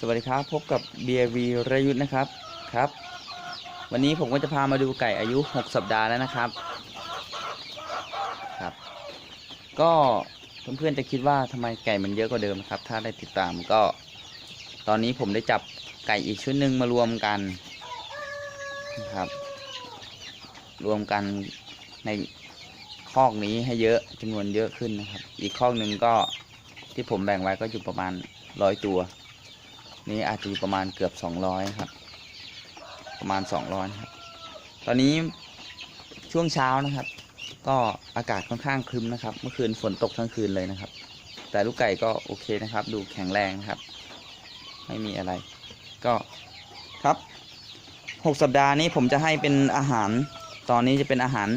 สวัสดีครับ พบกับ BRV รยุทธ์นะครับครับ วันนี้ผมก็จะพามาดูไก่อายุ 6 สัปดาห์แล้วนะครับครับ ก็เพื่อนๆจะคิดว่าทำไมไก่มันเยอะกว่าเดิมครับ ถ้าได้ติดตามก็ ตอนนี้ผมได้จับไก่อีกชุดหนึ่งมารวมกันนะครับ รวมกันในคอกนี้ให้เยอะจำนวนเยอะขึ้นนะครับ อีกคอกหนึ่งก็ที่ผมแบ่งไว้ก็อยู่ประมาณร้อยตัว นี่อาจจะอยู่ประมาณเกือบ 200 ครับ ประมาณ 200ครับ ตอนนี้ช่วงเช้านะครับ ก็อากาศค่อนข้างครึ้มนะครับ เมื่อคืนฝนตกทั้งคืนเลยนะครับ แต่ลูกไก่ก็โอเคนะครับ ดูแข็งแรงนะครับ ไม่มีอะไร ก็ครับ 6 สัปดาห์นี้ผมจะให้เป็นอาหาร ตอนนี้จะเป็นอาหาร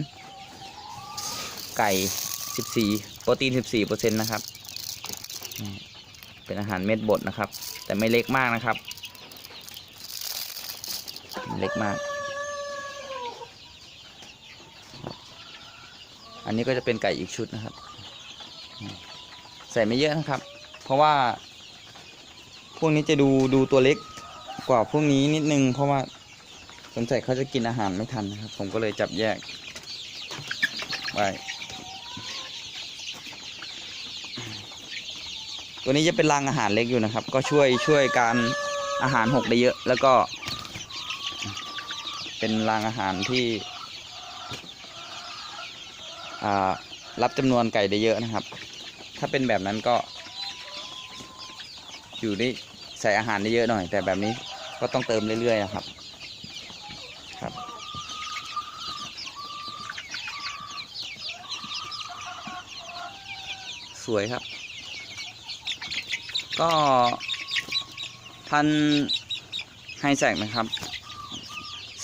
ไก่ 14 โปรตีน 14%นะครับ เป็นอาหารเม็ดบดนะครับ แต่ไม่เล็กมากนะครับ เล็กมาก อันนี้ก็จะเป็นไก่อีกชุดนะครับ ใส่ไม่เยอะนะครับ เพราะว่า พวกนี้จะดูดูตัวเล็กกว่าพวกนี้นิดนึง เพราะว่าสงสัยเขาจะกินอาหารไม่ทันนะครับ ผมก็เลยจับแยกไว้ ตัวนี้จะเป็นรังอาหารเล็กอยู่นะครับ ก็ช่วยช่วยการอาหารหกได้เยอะ แล้วก็ เป็นรังอาหารที่รับจำนวนไก่ได้เยอะนะครับ ถ้าเป็นแบบนั้นก็ อยู่ได้ใส่อาหารได้เยอะหน่อย แต่แบบนี้ก็ต้องเติมเรื่อยๆนะครับครับสวยครับ ก็พันไฮแซกนะครับ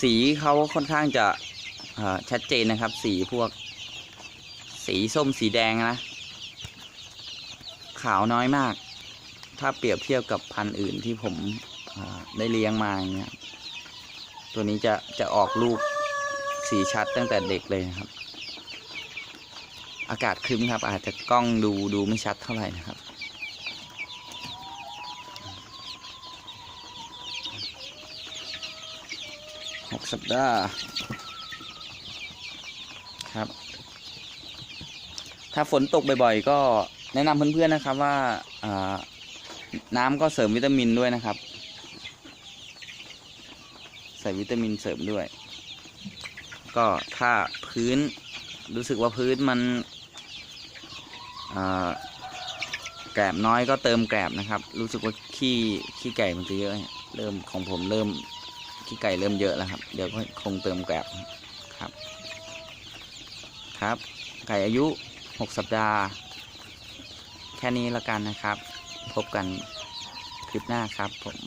สีเขาค่อนข้างจะชัดเจนนะครับ สีพวก สีส้มสีแดงนะ ขาวน้อยมาก ถ้าเปรียบเทียบกับพันธุ์อื่นที่ผมได้เลี้ยงมาอย่างเงี้ยตัวนี้จะจะออกลูกสีชัดตั้งแต่เด็กเลยครับ อากาศครึ้มครับ อาจจะกล้องดูดูไม่ชัดเท่าไหร่นะครับ หกสัปดาห์ครับ ถ้าฝนตกบ่อยๆ ก็แนะนำเพื่อนๆนะครับว่าน้ำก็เสริมวิตามินด้วยนะครับ ใส่วิตามินเสริมด้วย ก็ถ้าพื้นรู้สึกว่าพื้นมันแกลบน้อยก็เติมแกลบนะครับ รู้สึกว่าขี้ขี้ไก่มันจะเยอะเนี่ยเริ่มของผมเริ่ม ขี้ไก่เริ่มเยอะแล้วครับ เดี๋ยวก็คงเติมแกลบครับ ครับ ไก่อายุ 6 สัปดาห์ แค่นี้ละกันนะครับ พบกันคลิปหน้าครับผม